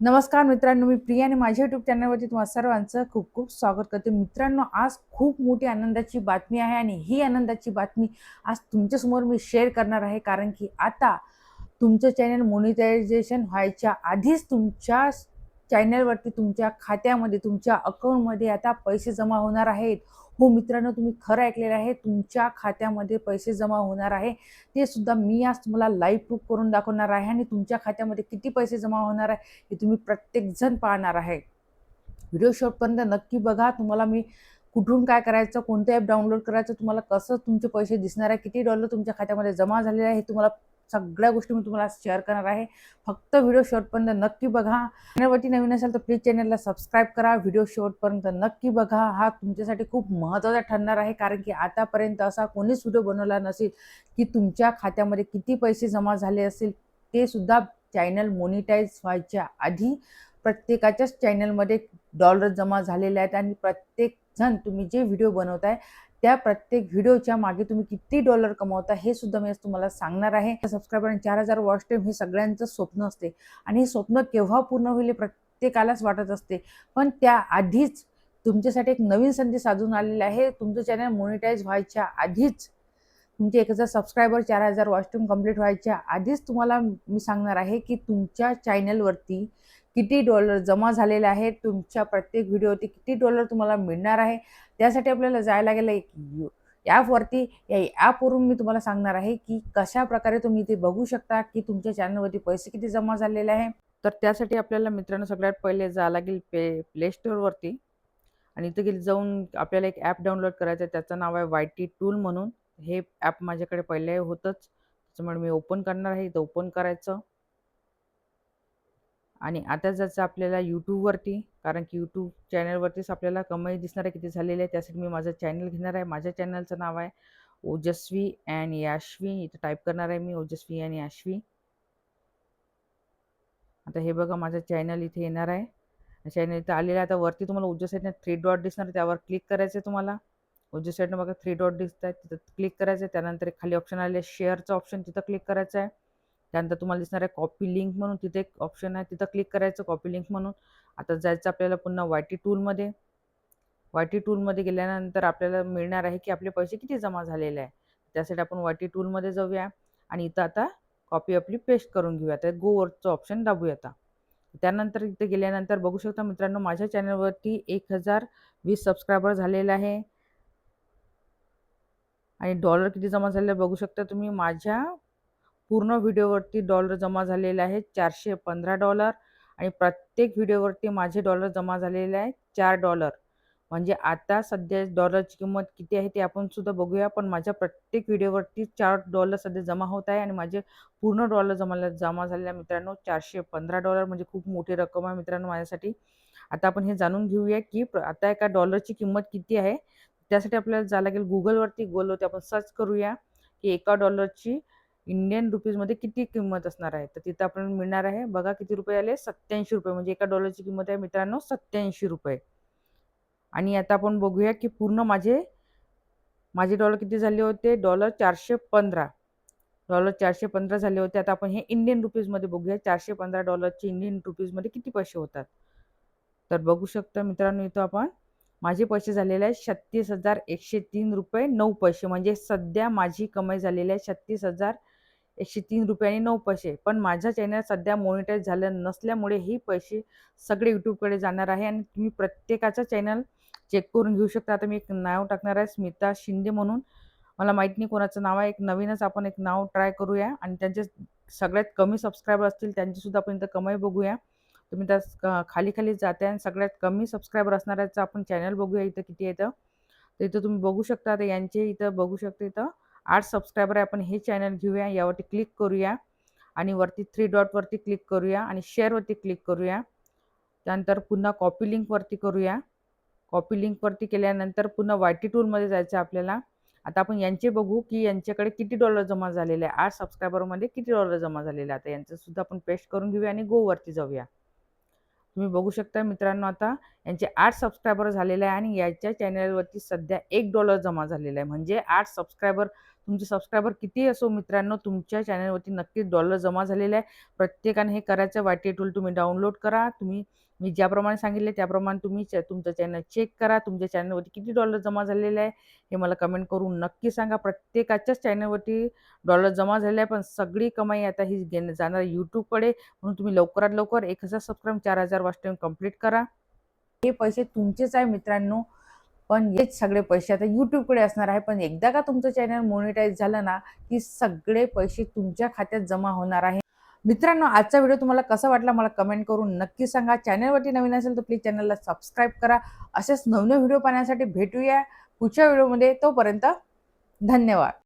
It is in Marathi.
नमस्कार मित्रांनो मी प्रिया आणि माझ्या युट्यूब चॅनलवरती तुम्हा सर्वांचं खूप खूप स्वागत करते. मित्रांनो आज खूप मोठी आनंदाची बातमी आहे आणि ही आनंदाची बातमी आज तुमच्यासमोर मी शेअर करणार आहे. कारण की आता तुमचं चॅनल मोनिटायझेशन व्हायच्या आधीच तुमच्या चॅनलवरती तुमच्या खात्यामध्ये तुमच्या अकाउंटमध्ये आता पैसे जमा होणार आहेत. हो मित्रांनो तुम्ही खरं ऐकलेलं आहे. तुमच्या खात्यामध्ये पैसे जमा होणार आहे. ते सुद्धा मी आज तुम्हाला लाईव्ह प्रूफ करून दाखवणार आहे आणि तुमच्या खात्यामध्ये किती पैसे जमा होणार आहे हे तुम्ही प्रत्येकजण पाहणार आहे. व्हिडिओ शॉटपर्यंत नक्की बघा. तुम्हाला मी कुठून काय करायचं कोणतं ॲप डाउनलोड करायचं तुम्हाला कसं तुमचे पैसे दिसणार आहे किती डॉलर तुमच्या खात्यामध्ये जमा झालेले आहे हे तुम्हाला सगळ्या गोष्टी मी तुम्हाला शेअर करणार आहे. फक्त व्हिडिओ शेवटपर्यंत नक्की बघा. चॅनलवरती नवीन असेल तर प्लीज चॅनलला सबस्क्राईब करा. व्हिडिओ शेवटपर्यंत नक्की बघा. हा तुमच्यासाठी खूप महत्त्वाचा ठरणार आहे. कारण की आतापर्यंत असा कोणीच व्हिडिओ बनवला नसेल की तुमच्या खात्यामध्ये किती पैसे जमा झाले असेल ते सुद्धा चॅनल मोनिटाईज व्हायच्या आधी प्रत्येकाच्याच चॅनलमध्ये डॉलर जमा झालेले आहेत. आणि प्रत्येकजण तुम्ही जे व्हिडिओ बनवताय त्या प्रत्येक व्हिडिओच्या मागे तुम्ही किती डॉलर कमवता हे सुद्धा मी तुम्हाला सांगणार आहे. सबस्क्रायबर आणि चार हजार वॉच टाईम हे सगळ्यांचं स्वप्न असते. आणि हे स्वप्न केव्हा पूर्ण होईल प्रत्येकालाच वाटत असते. पण त्या आधीच तुमच्यासाठी एक नवीन संधी साधून आलेली आहे. तुमचं चॅनल मोनिटाईज व्हायच्या आधीच तुमचे एक हजार सबस्क्रायबर चार हजार वॉच टाईम कंप्लीट व्हायच्या आधीच तुम्हाला मी सांगणार आहे की तुमच्या चॅनलवरती किती डॉलर जमा झालेले आहेत तुमच्या प्रत्येक व्हिडिओवरती किती डॉलर तुम्हाला मिळणार आहे त्यासाठी आपल्याला जायला गेलं एक ॲपवरती या ॲपवरून मी तुम्हाला सांगणार आहे की कशा प्रकारे तुम्ही ते बघू शकता की तुमच्या चॅनलवरती पैसे किती जमा झालेले आहे. तर त्यासाठी आपल्याला मित्रांनो सगळ्यात पहिले जावं लागेल पे प्ले स्टोअरवरती. आणि इथं गेली जाऊन आपल्याला एक ॲप डाउनलोड करायचं आहे त्याचं नाव आहे वाय टी टूल म्हणून. हे ॲप माझ्याकडे पहिले होतंच. त्याच्यामुळे मी ओपन करणार आहे इथं ओपन करायचं. आणि आता जायचं आपल्याला यूट्यूबवरती कारण की यूट्यूब चॅनलवरतीच आपल्याला कमाई दिसणार आहे किती झालेली आहे त्यासाठी मी माझं चॅनल घेणार आहे. माझ्या चॅनलचं नाव आहे ओजस्वी अँड याश्वी. इथं टाईप करणार आहे मी ओजस्वी अँड याश्वी. आता हे बघा माझं चॅनल इथे येणार आहे. चॅनल इथं आलेलं आहे. आता वरती तुम्हाला उजव्या साईडने थ्री डॉट दिसणार आहे. त्यावर क्लिक करायचं आहे तुम्हाला. उजव्या साईडनं बघा थ्री डॉट दिसत आहे. तिथं क्लिक करायचं आहे त्यानंतर एक खाली ऑप्शन आले शेअरचं ऑप्शन तिथं क्लिक करायचं आहे त्यानंतर तुम्हाला दिसणार आहे कॉपी लिंक म्हणून तिथे एक ऑप्शन आहे तिथं क्लिक करायचं कॉपी लिंक म्हणून. आता जायचं आपल्याला पुन्हा वाय टी टूलमध्ये वाय टी टूलमध्ये गेल्यानंतर आपल्याला मिळणार आहे की आपले पैसे किती जमा झालेले आहे. त्यासाठी आपण वाय टी टूलमध्ये जाऊया आणि इथं आता कॉपी आपली पेस्ट करून घेऊया. तर गोवरचं ऑप्शन दाबूया आता. त्यानंतर इथे गेल्यानंतर बघू शकता मित्रांनो माझ्या चॅनलवरती एक हजार वीस सबस्क्रायबर झालेला आहे. आणि डॉलर किती जमा झालेले बघू शकता तुम्ही. माझ्या पूर्ण व्हिडिओवरती डॉलर जमा झालेले आहेत चारशे पंधरा डॉलर आणि प्रत्येक व्हिडिओवरती माझे डॉलर जमा झालेले आहेत चार डॉलर. म्हणजे आता सध्या डॉलरची किंमत किती आहे ते आपण सुद्धा बघूया पण माझ्या प्रत्येक व्हिडिओवरती चार डॉलर सध्या जमा होत आहे आणि माझे पूर्ण डॉलर जमा जमा झालेल्या मित्रांनो चारशे पंधरा डॉलर म्हणजे खूप मोठी रक्कम आहे मित्रांनो माझ्यासाठी. आता आपण हे जाणून घेऊया की आता एका डॉलरची किंमत किती आहे? त्यासाठी आपल्याला जावं लागेल गुगलवरती. गुगलवरती आपण सर्च करूया की एका डॉलरची इंडियन रुपीजमध्ये किती किंमत असणार आहे? तर तिथं आपण मिळणार आहे बघा किती रुपये आले? सत्याऐंशी रुपये. म्हणजे एका डॉलरची किंमत आहे मित्रांनो सत्याऐंशी रुपये. आणि आता आपण बघूया की पूर्ण माझे माझे डॉलर किती झाले होते? डॉलर चारशे पंधरा. डॉलर चारशे पंधरा झाले होते. आता आपण हे इंडियन रुपीजमध्ये बघूया. चारशे पंधरा डॉलरचे इंडियन रुपीजमध्ये किती पैसे होतात? तर बघू शकता मित्रांनो इथं आपण माझे पैसे झालेले आहेत छत्तीस हजार एकशे तीन रुपये नऊ पैसे. म्हणजे सध्या माझी कमाई झालेली आहे छत्तीस हजार एकशे तीन रुपये आणि नऊ पैसे. पण माझ्या चॅनल सध्या मोनिटाईज झालं नसल्यामुळे हे पैसे सगळे यूट्यूबकडे जाणार आहे आणि तुम्ही प्रत्येकाचं चॅनल चेक करून घेऊ शकता. आता मी एक नाव टाकणार आहे स्मिता शिंदे म्हणून. मला माहीत नाही कोणाचं नाव आहे. एक नवीनच आपण एक नाव ट्राय करूया आणि त्यांचे सगळ्यात कमी सबस्क्रायबर असतील त्यांचीसुद्धा आपण इथं कमाई बघूया. तुम्ही त्या खाली खाली जाते आणि सगळ्यात कमी सबस्क्रायबर असणाऱ्याचं आपण चॅनल बघूया इथं किती येतं तर इथं तुम्ही बघू शकता. तर यांचे इथं बघू शकता इथं. आठ सबस्क्रायबर आहे आपण हे चॅनल घेऊया यावरती क्लिक करूया आणि वरती थ्री डॉटवरती क्लिक करूया आणि शेअरवरती क्लिक करूया. त्यानंतर पुन्हा कॉपी लिंकवरती करूया. कॉपी लिंकवरती केल्यानंतर पुन्हा वाय टी टूलमध्ये जायचं आपल्याला. आता आपण यांचे बघू की यांच्याकडे किती डॉलर जमा झालेले आहे. आठ सबस्क्रायबरमध्ये किती डॉलर जमा झालेले आता यांचं सुद्धा आपण पेस्ट करून घेऊया आणि गोवरती जाऊया. तुम्ही बघू शकता मित्रांनो आता यांचे आठ सबस्क्रायबर झालेले आहे आणि याच्या चॅनलवरती सध्या एक डॉलर जमा झालेला आहे. म्हणजे आठ सबस्क्रायबर तुमचे सबस्क्रायबर किती असो मित्रांनो तुमच्या चॅनलवरती नक्कीच डॉलर जमा झालेले आहे. प्रत्येकाने हे करायचं वाटे टूल तुम्ही डाउनलोड करा. तुम्ही मी ज्याप्रमाणे सांगितले त्याप्रमाणे तुम्ही तुमचं चॅनल चेक करा. तुमच्या चॅनलवरती किती डॉलर जमा झालेले आहे हे मला कमेंट करून नक्की सांगा. प्रत्येकाच्याच चॅनलवरती डॉलर जमा झाले आहे पण सगळी कमाई आता ही घेणं जाणार यूट्यूबकडे म्हणून तुम्ही लवकरात लवकर एक हजार सबस्क्राईब चार हजार वाच टाईम कंप्लीट करा. हे पैसे तुमचेच आहे मित्रांनो. पण हेच सगळे पैसे. आता यूट्यूबकडे असणार आहे पण एकदा का तुमचं चॅनल मोनिटाईज झालं ना की सगळे पैसे तुमच्या खात्यात जमा होणार आहे. मित्रांनो आजचा व्हिडिओ तुम्हाला कसा वाटला मला कमेंट करून नक्की सांगा. चॅनलवरती नवीन असेल तर प्लीज चॅनलला सबस्क्राईब करा. असेच नवनवे व्हिडिओ पाहण्यासाठी भेटूया पुढच्या व्हिडिओमध्ये तोपर्यंत धन्यवाद.